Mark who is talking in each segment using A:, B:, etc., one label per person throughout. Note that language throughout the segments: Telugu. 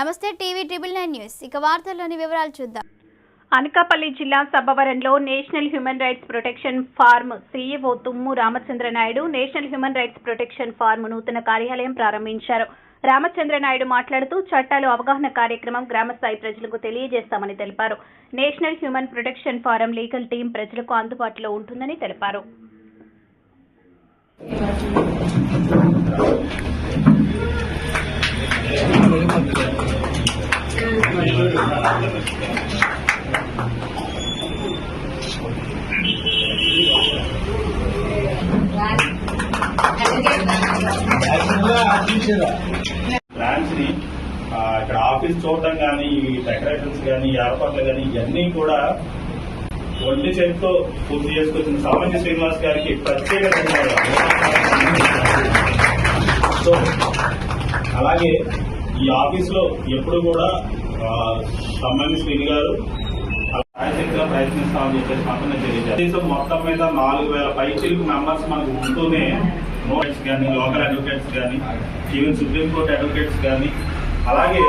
A: నమస్తే టీవీ ట్రిబుల్ నైన్ న్యూస్. ఇక వార్తల్లోని వివరాలు చూద్దాం.
B: అనకాపల్లి జిల్లా సబ్బవరంలో national human rights protection forum CEO Tummu Ramachandra Naidu national human rights protection forum నూతన కార్యాలయం ప్రారంభించారు. రామచంద్ర నాయుడు మాట్లాడుతూ చట్టాలు అవగాహన కార్యక్రమం గ్రామస్థాయి ప్రజలకు తెలియజేస్తామని తెలిపారు. National human protection forum legal team ప్రజలకు అందుబాటులో ఉంటుందని తెలిపారు.
C: ప్లాన్స్ని ఇక్కడ ఆఫీస్ చూడటం కానీ ఈ డెకరేషన్స్ కానీ ఏర్పాట్లు కానీ ఇవన్నీ కూడా ఒంటి చేతితో పూర్తి చేసుకొచ్చిన సామాన్య శ్రీనివాస్ గారికి ప్రత్యేక సో అలాగే ఈ ఆఫీస్లో ఎప్పుడు కూడా ఆ, శ్రీని గారు రాయశక్తిగా ప్రయత్నిస్తామని చెప్పేసి మాత్రం నేను తెలియజేస్తాను మొత్తం మీద నాలుగు వేల పైచీలకు మెంబర్స్ మనకు ఉంటూనే నోట్స్ కానీ లోకల్ అడ్వకేట్స్ కానీ ఈవెన్ సుప్రీంకోర్టు అడ్వకేట్స్ కానీ అలాగే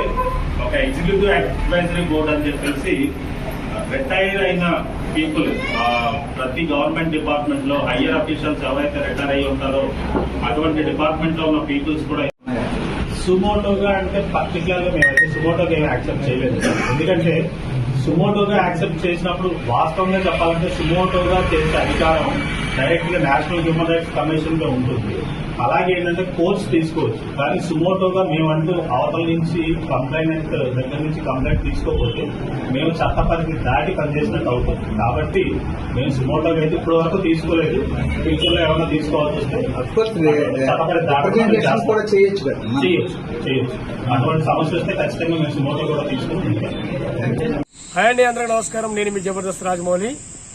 C: ఒక ఎగ్జిక్యూటివ్ అడ్వైజరీ బోర్డు అని చెప్పేసి రిటైర్ అయిన పీపుల్ ప్రతి గవర్నమెంట్ డిపార్ట్మెంట్లో హయ్యర్ అఫీషియల్స్ ఎవరైతే రిటైర్ అయి ఉంటారో అటువంటి డిపార్ట్మెంట్లో ఉన్న పీపుల్స్ కూడా సుమోటోగా అంటే పర్టికులర్గా మేమైతే సుమోటోగా ఏమి యాక్సెప్ట్ చేయలేదు. ఎందుకంటే సుమోటోగా యాక్సెప్ట్ చేసినప్పుడు వాస్తవంగా చెప్పాలంటే సుమోటోగా చేసే అధికారం డైరెక్ట్గా నేషనల్ హ్యూమన్ రైట్స్ కమిషన్లో ఉంటుంది. అలాగే ఏంటంటే కోర్స్ తీసుకోవచ్చు. కానీ సుమోటోగా మేమంటూ అవతల నుంచి కంప్లైంట్ దగ్గర నుంచి కంప్లైంట్ తీసుకోకపోతే మేము చట్ట పరిధి దాటి పనిచేసినట్టు అవుతుంది. కాబట్టి మేము సుమోటోగా అయితే ఇప్పటి వరకు తీసుకోలేదు. ఫ్యూచర్లో ఏమైనా తీసుకోవాల్సి వస్తే చేయొచ్చు చేయొచ్చు అటువంటి సమస్య వస్తే ఖచ్చితంగా మేము సుమోటో కూడా తీసుకుంటాం.
D: హాయ్ అండి అందరికీ నమస్కారం. నేను మీ జబర్దస్త్ రాజమౌళి.